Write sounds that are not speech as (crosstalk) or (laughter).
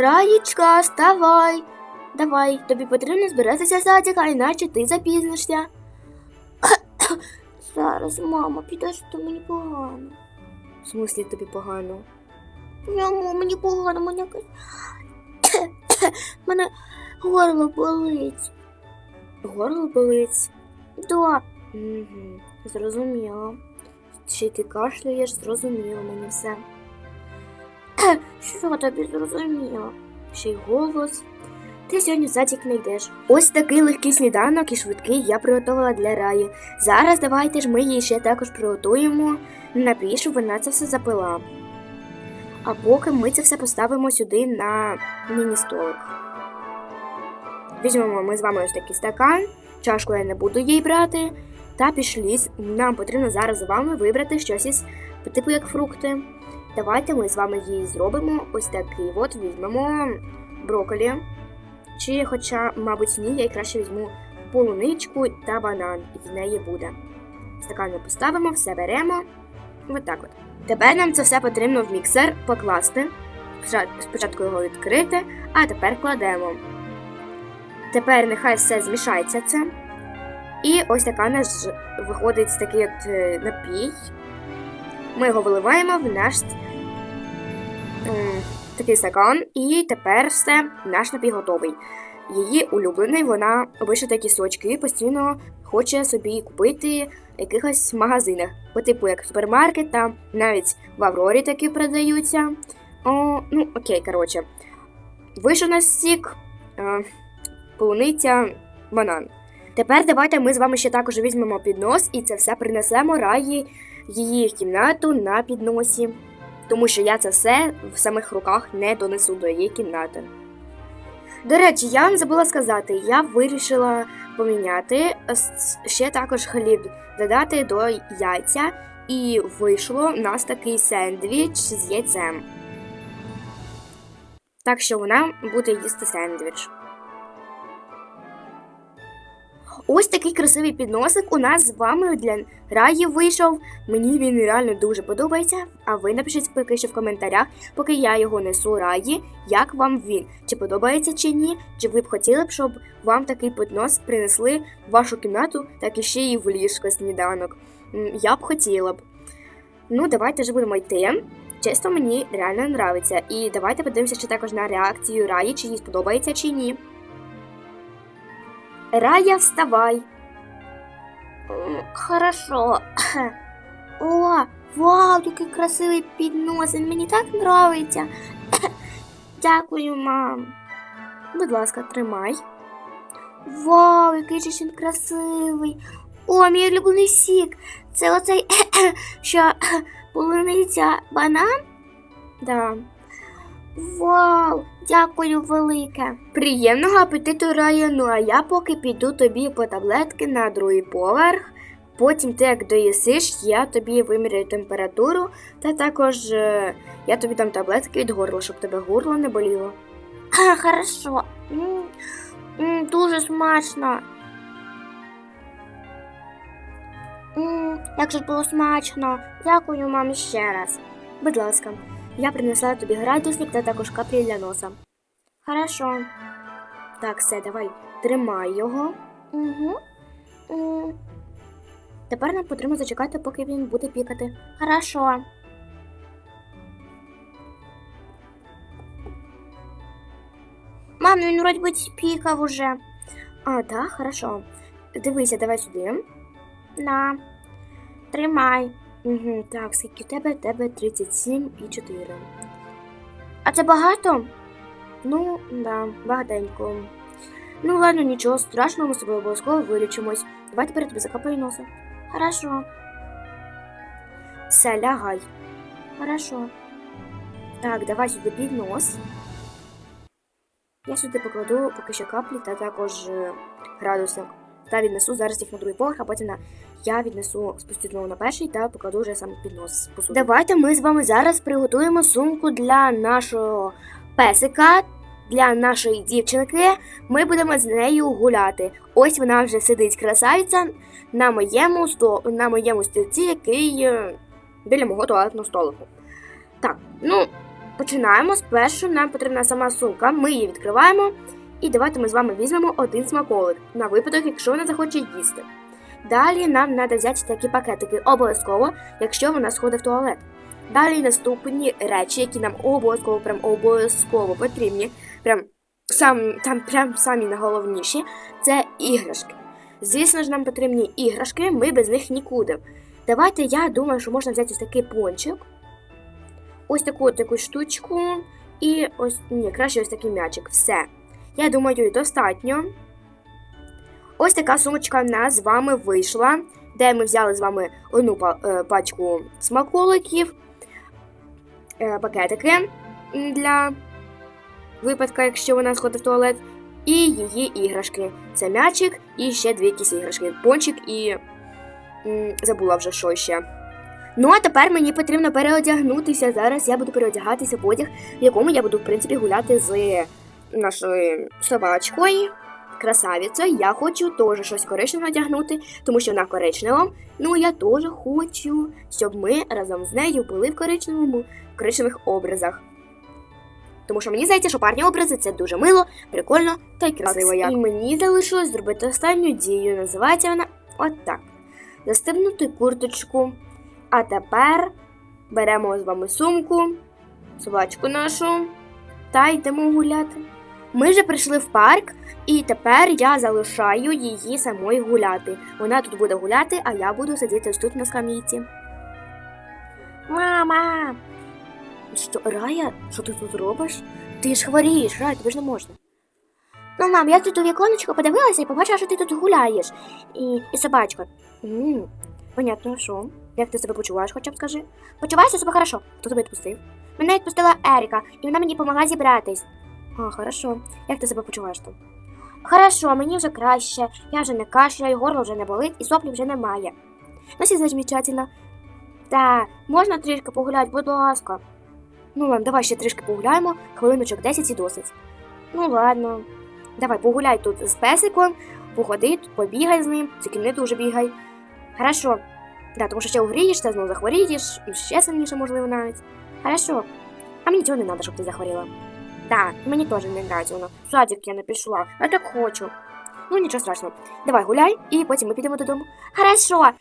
Раєчка, вставай. Давай, тобі потрібно збиратися з садика, іначе ти запізнишся. (coughs) Зараз, мама, підожди, мені погано. В смислі тобі погано? Мамо, мені погано, мене якось. (coughs) мене горло болить. Горло болить? Да. Угу, зрозуміло. Ще ти кашляєш, зрозуміло мені все. Що тобі зрозуміло? Ще й голос. Ти сьогодні в садик не йдеш. Ось такий легкий сніданок і швидкий я приготувала для раї. Зараз давайте ж ми їй ще також приготуємо напій, щоб вона це все запила. А поки ми це все поставимо сюди на міні-столик. Візьмемо ми з вами ось такий стакан, чашку я не буду їй брати. Та пішли. Нам потрібно зараз з вами вибрати щось із типу як фрукти. Давайте ми з вами її зробимо ось такий. От візьмемо брокколі. Чи, хоча, мабуть, ні, я краще візьму полуничку та банан, і з неї буде. Стакан поставимо, все беремо. Ось так от. Тепер нам це все потрібно в міксер покласти. Спочатку його відкрити, а тепер кладемо. Тепер нехай все змішається це. І ось така наш виходить такий от е, напій. Ми його виливаємо в наш такий стакан, і тепер все, наш напій готовий. Її улюблений, вона обичає такі сочки постійно хоче собі купити в якихось магазинах, по типу як супермаркет, та навіть в Аврорі такі продаються. О, ну, окей, коротше. Вийшов у нас сік, е, полуниця, банан. Тепер давайте ми з вами ще також візьмемо піднос і це все принесемо раї її кімнату на підносі. Тому що я це все в самих руках не донесу до її кімнати. До речі, я вам забула сказати, я вирішила поміняти ще також хліб додати до яйця, і вийшло в нас такий сендвіч з яйцем. Так що вона буде їсти сендвіч. Ось такий красивий підносик у нас з вами для раї вийшов. Мені він реально дуже подобається. А ви напишіть поки що в коментарях, поки я його несу раї, як вам він, чи подобається чи ні, чи ви б хотіли б, щоб вам такий піднос принесли в вашу кімнату, так і ще й в ліжко сніданок. Я б хотіла б. Ну, давайте ж будемо йти. Чесно, мені реально нравиться. І давайте подивимося ще також на реакцію Раї, чи їй сподобається чи ні. Рая, вставай. Хорошо. О, вау, який красивий піднос. Він мені так подобається. Дякую, мам. Будь ласка, тримай. Вау, який же він красивий. О, мій улюблений сік. Це оцей, (coughs) що полуниця банан? Да. Вау, дякую велике. Приємного апетиту Рая. Ну а я поки піду тобі по таблетки на другий поверх. Потім ти як доїсиш, я тобі виміряю температуру, та також е, я тобі дам таблетки від горла, щоб тебе горло не боліло. А, хорошо. М, м, дуже смачно. М, як же було смачно. Дякую, мамі, ще раз. Будь ласка, я принесла тобі градусник та також каплі для носа. Хорошо. Так, все, давай, тримай його. Угу. М. Тепер нам потрібно зачекати, поки він буде пікати. Хорошо. Мам, ну він вроді би пікав уже. А, так, хорошо. Дивися, давай сюди. На. Тримай. Угу, так, скільки в тебе? Тебе 37 і 4. А це багато? Ну, да, багатенько. Ну ладно, нічого страшного, ми з тобою обов'язково вилічимось. Давай тепер я тобі закапаю носа. Хорошо. Все, лягай. Хорошо. Так, давай сюди під нос. Я сюди покладу поки що каплі та також е, градусник. Та віднесу зараз їх на другий поверх, а потім на я віднесу спустю знову на перший та покладу вже саме під нос. посуду. Давайте ми з вами зараз приготуємо сумку для нашого песика, для нашої дівчинки. Ми будемо з нею гуляти. Ось вона вже сидить красавиця на моєму сто... на моєму стільці, який е, біля мого туалетного столику. Так, ну починаємо. Спершу нам потрібна сама сумка. Ми її відкриваємо. І давайте ми з вами візьмемо один смаколик на випадок, якщо вона захоче їсти. Далі нам треба взяти такі пакетики обов'язково, якщо вона сходить в туалет. Далі наступні речі, які нам обов'язково прям обов'язково потрібні, прям сам там прям самі найголовніші, це іграшки. Звісно ж, нам потрібні іграшки, ми без них нікуди. Давайте я думаю, що можна взяти ось такий пончик, ось таку таку штучку, і ось ні, краще ось такий м'ячик. Все. Я думаю, достатньо. Ось така сумочка в нас з вами вийшла, де ми взяли з вами одну е, пачку смаколиків, е, пакетики для випадка, якщо вона сходить в туалет, і її іграшки. Це м'ячик і ще дві якісь іграшки. Пончик і. забула вже що ще. Ну, а тепер мені потрібно переодягнутися. Зараз я буду переодягатися в одяг, в якому я буду, в принципі, гуляти з нашою собачкою. Красавицею. Я хочу теж щось коричневе одягнути, тому що вона коричнева. Ну, я теж хочу, щоб ми разом з нею були в коричневому, в коричневих образах. Тому що мені здається, що парні образи це дуже мило, прикольно та й красиво. Як. І мені залишилось зробити останню дію. Називається вона от так. Застебнути курточку. А тепер беремо з вами сумку, собачку нашу та йдемо гуляти. Ми вже прийшли в парк, і тепер я залишаю її самою гуляти. Вона тут буде гуляти, а я буду сидіти тут на скам'їці. Мама! Що, Рая, що ти тут робиш? Ти ж хворієш, Рая, тобі ж не можна. Ну, мам, я тут у віконечко подивилася і побачила, що ти тут гуляєш. І, і собачка. понятно, що? Як ти себе почуваєш, хоча б скажи? Почуваюся себе хорошо. Хто тебе відпустив? Мене відпустила Еріка, і вона мені допомогла зібратись. А, хорошо. Як ти себе почуваєш там? Хорошо, мені вже краще. Я вже не кашляю, горло вже не болить і соплі вже немає. Ну, все замечательно. Та, можна трішки погуляти, будь ласка. Ну ладно, давай ще трішки погуляємо, хвилиночок 10 і досить. Ну ладно. Давай погуляй тут з песиком, походи, побігай з ним, тільки не дуже бігай. Хорошо. Да, тому що ще угрієшся, знову захворієш, і ще сильніше, можливо, навіть. Хорошо. А мені цього не треба, щоб ти захворіла. Так, мені теж не нравится воно. Садик я не пішла, я так хочу. Ну нічого страшного. Давай гуляй, і потім ми підемо додому. Хорошо,